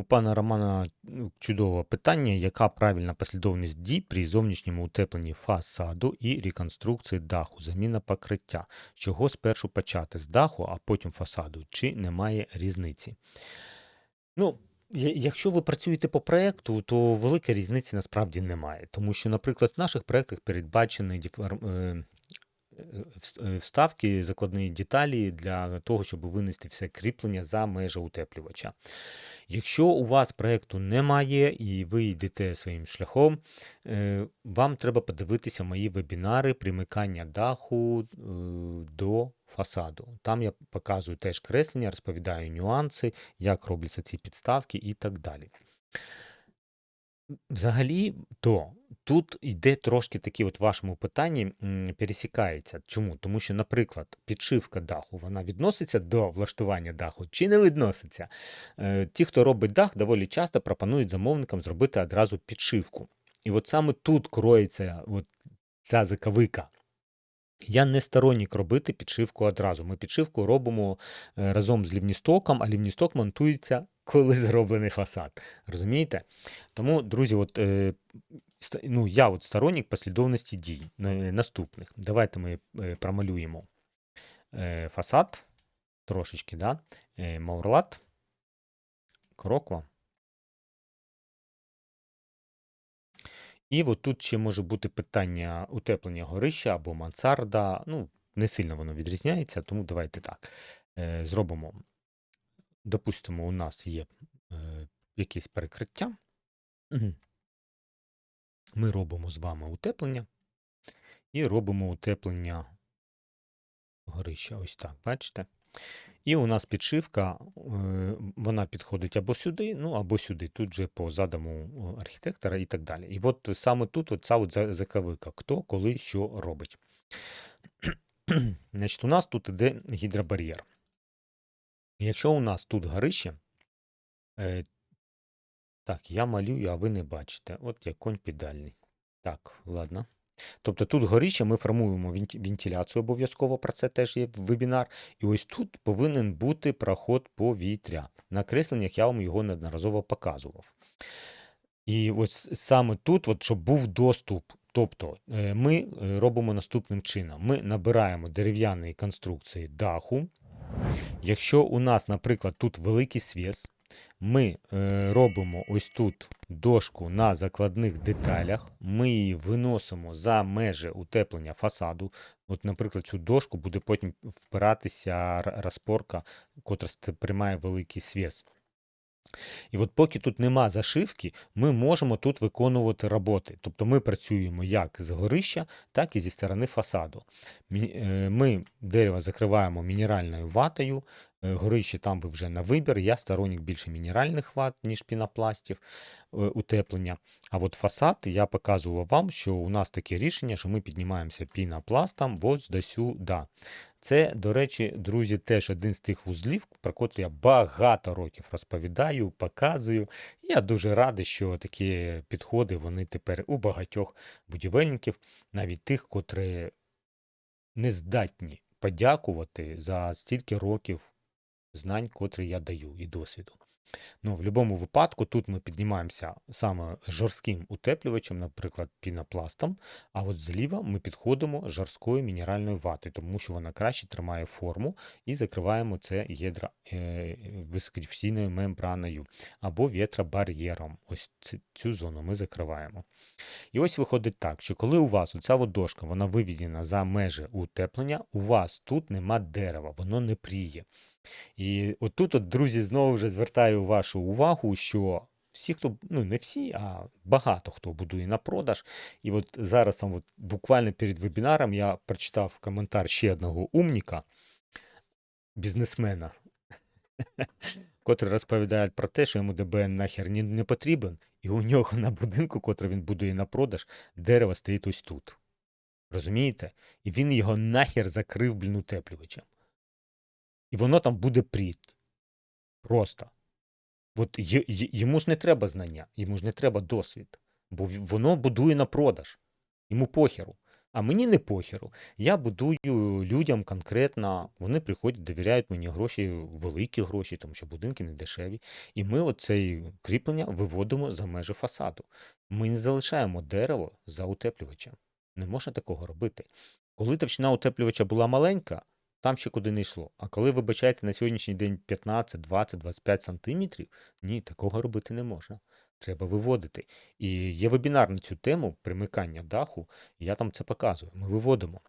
У пана Романа ну, чудове питання, яка правильна послідовність дій при зовнішньому утепленні фасаду і реконструкції даху, заміна покриття? Чого спершу почати з даху, а потім фасаду? Чи немає різниці? Ну, якщо ви працюєте по проекту, то великої різниці насправді немає. Тому що, наприклад, в наших проектах передбачені вставки, закладні деталі для того, щоб винести все кріплення за межі утеплювача. Якщо у вас проекту немає і ви йдете своїм шляхом, е, вам треба подивитися мої вебінари примикання даху е, до фасаду. Там я показую теж креслення, розповідаю нюанси, як робляться ці підставки і так далі. Взагалі, то тут йде трошки такі, от в вашому питанні пересікається. Чому? Тому що, наприклад, підшивка даху вона відноситься до влаштування даху чи не відноситься? Е, Ті, хто робить дах, доволі часто пропонують замовникам зробити одразу підшивку. І от саме тут кроється от ця заковика. Я не сторонник робити підшивку одразу. Ми підшивку робимо е, разом з лівністоком, а лівністок монтується, коли зроблений фасад. Розумієте? Тому, друзі, от, е, ну, я от сторонник послідовності дій е, наступних. Давайте ми е, промалюємо е, фасад трошечки, да? маурлат, кроква. І от тут ще може бути питання утеплення горища або мансарда. Ну, не сильно воно відрізняється, тому давайте так. Е, зробимо. Допустимо, у нас є е, якесь перекриття. Ми робимо з вами утеплення і робимо утеплення горища. Ось так, бачите? І у нас підшивка, е, вона підходить або сюди, ну або сюди, тут же по задуму архітектора і так далі. І от саме тут оця от за- заковика, хто коли що робить. Значить, у нас тут іде гідробар'єр. Якщо у нас тут горище, е, так, я малюю, а ви не бачите. От як конь педальний. Так, ладно. Тобто тут горище ми формуємо вентиляцію обов'язково, про це теж є вебінар. І ось тут повинен бути проход повітря. На кресленнях я вам його неодноразово показував. І ось саме тут, от, щоб був доступ. Тобто е, ми е, робимо наступним чином: ми набираємо дерев'яні конструкції даху. Якщо у нас, наприклад, тут великий свіс, ми е, робимо ось тут дошку на закладних деталях, ми її виносимо за межі утеплення фасаду. От, наприклад, цю дошку буде потім впиратися розпорка, котра приймає великий свіс. І от поки тут нема зашивки, ми можемо тут виконувати роботи. Тобто ми працюємо як з горища, так і зі сторони фасаду. Е, Ми дерево закриваємо мінеральною ватою, е, там ви вже на вибір. Я сторонник більше мінеральних ват, ніж пінопластів е, утеплення. А от фасад я показував вам, що у нас таке рішення, що ми піднімаємося пінопластом ось до сюди. Це, до речі, друзі, теж один з тих вузлів, про котрі я багато років розповідаю, показую. Я дуже радий, що такі підходи вони тепер у багатьох будівельників, навіть тих, котрі не здатні подякувати за стільки років знань, котрі я даю, і досвіду. Ну, в будь-якому випадку тут ми піднімаємося саме жорстким утеплювачем, наприклад, пінопластом, а от зліва ми підходимо жорсткою мінеральною ватою, тому що вона краще тримає форму і закриваємо це ядра е, високодифузійною мембраною або вітробар'єром. Ось цю зону ми закриваємо. І ось виходить так, що коли у вас оця от дошка, вона виведена за межі утеплення, у вас тут нема дерева, воно не пріє. І отут, от, друзі, знову вже звертаю вашу увагу, що всі, хто, ну не всі, а багато хто будує на продаж. І от зараз там от, буквально перед вебінаром я прочитав коментар ще одного умніка, бізнесмена, котрий розповідає про те, що йому ДБН нахер не, потрібен, і у нього на будинку, котрий він будує на продаж, дерево стоїть ось тут. Розумієте? І він його нахер закрив, блін, утеплювачем. І воно там буде пріти. Просто. От йому ж не треба знання, йому ж не треба досвід, бо воно будує на продаж. Йому похеру. А мені не похеру. Я будую людям конкретно, вони приходять, довіряють мені гроші, великі гроші, тому що будинки не дешеві. І ми оцей кріплення виводимо за межі фасаду. Ми не залишаємо дерево за утеплювачем. Не можна такого робити. Коли товщина утеплювача була маленька, там ще куди не йшло. А коли ви бачаєте на сьогоднішній день 15, 20, 25 сантиметрів, ні, такого робити не можна. Треба виводити. І є вебінар на цю тему примикання даху, і я там це показую. Ми виводимо.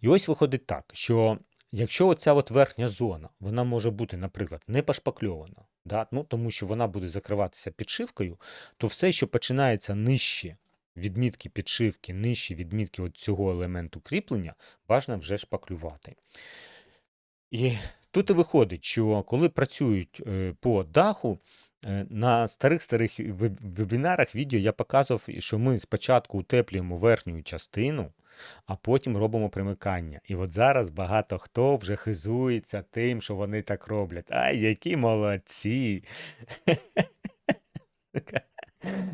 І ось виходить так, що якщо оця от верхня зона, вона може бути, наприклад, не пошпакльована, да? ну, тому що вона буде закриватися підшивкою, то все, що починається нижче відмітки підшивки, нижче відмітки от цього елементу кріплення, бажано вже шпаклювати. І тут і виходить, що коли працюють е, по даху, е, на старих-старих вебінарах відео я показував, що ми спочатку утеплюємо верхню частину, а потім робимо примикання. І от зараз багато хто вже хизується тим, що вони так роблять. Ай, які молодці!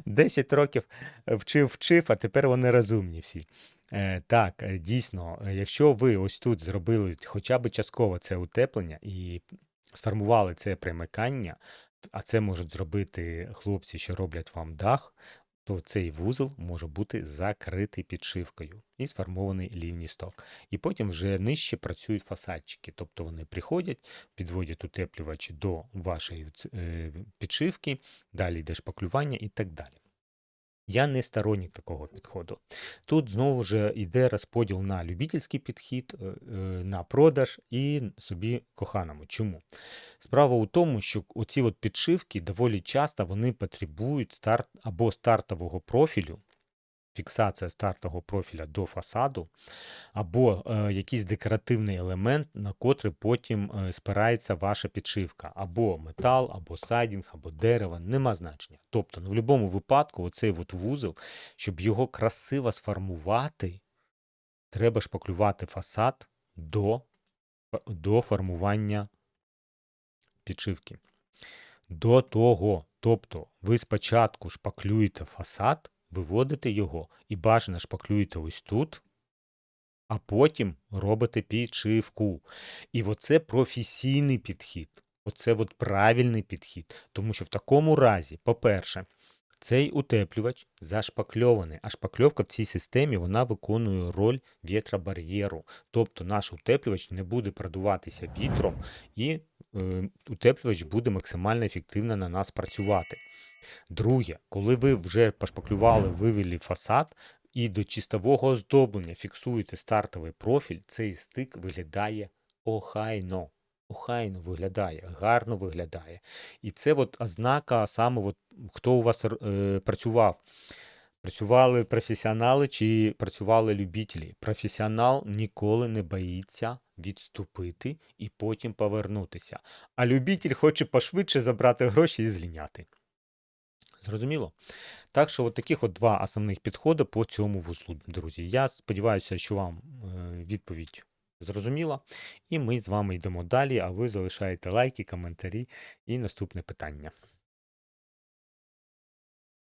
10 років вчив, вчив, а тепер вони розумні всі. Е, так, е, дійсно, е, якщо ви ось тут зробили хоча б частково це утеплення і сформували це примикання, а це можуть зробити хлопці, що роблять вам дах, то цей вузол може бути закритий підшивкою і сформований лівній сток. І потім вже нижче працюють фасадчики, тобто вони приходять, підводять утеплювачі до вашої е, підшивки, далі йде шпаклювання і так далі. Я не сторонник такого підходу. Тут знову ж йде розподіл на любительський підхід, е, е, на продаж і собі коханому. Чому? Справа у тому, що оці от підшивки доволі часто вони потребують старт або стартового профілю, фіксація стартового профіля до фасаду, або е, якийсь декоративний елемент, на котрий потім е, спирається ваша підшивка, або метал, або сайдінг, або дерево, нема значення. Тобто, ну, в будь-якому випадку, оцей от вузол, щоб його красиво сформувати, треба шпаклювати фасад до, до формування підшивки. До того, тобто, ви спочатку шпаклюєте фасад, виводите його і бажано шпаклюєте ось тут, а потім робите підшивку. І оце професійний підхід. Оце от правильний підхід. Тому що в такому разі, по-перше, цей утеплювач зашпакльований, а шпакльовка в цій системі вона виконує роль вітробар'єру. Тобто наш утеплювач не буде продуватися вітром, і утеплювач буде максимально ефективно на нас працювати. Друге, коли ви вже пошпаклювали, вивели фасад і до чистового оздоблення фіксуєте стартовий профіль, цей стик виглядає охайно. Охайно виглядає, гарно виглядає. І це от ознака саме, от, хто у вас е, працював. Працювали професіонали чи працювали любителі. Професіонал ніколи не боїться відступити і потім повернутися. А любитель хоче пошвидше забрати гроші і зліняти. Зрозуміло? Так що от таких от два основних підходи по цьому вузлу, друзі. Я сподіваюся, що вам е, відповідь зрозуміла. І ми з вами йдемо далі, а ви залишаєте лайки, коментарі і наступне питання.